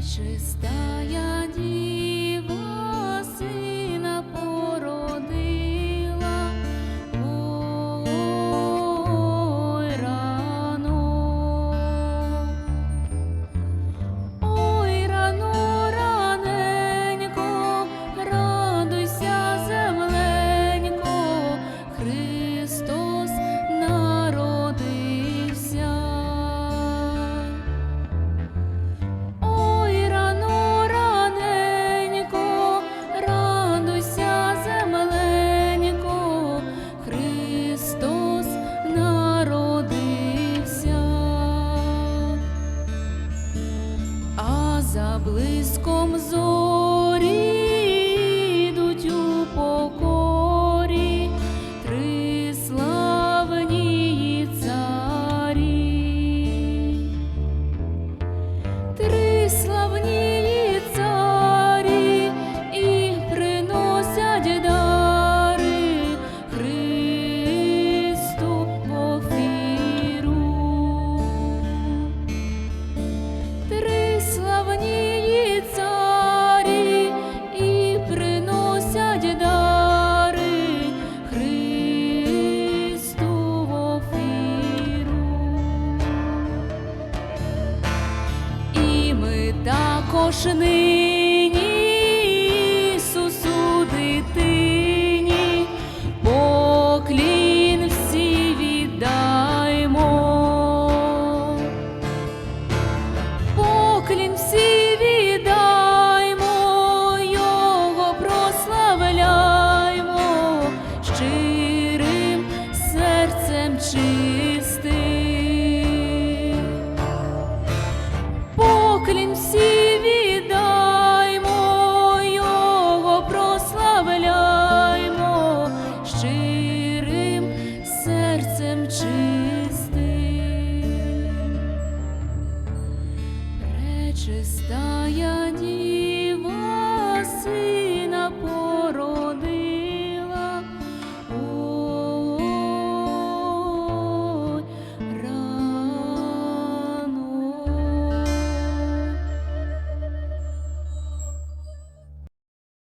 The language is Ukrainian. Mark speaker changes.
Speaker 1: Пречистая за блиском зорі також нині Ісусу дитині поклін всі віддаймо. Поклін всі віддаймо, Його прославляймо щирим серцем чистим. Поклін всі серцем чистим. Пречистая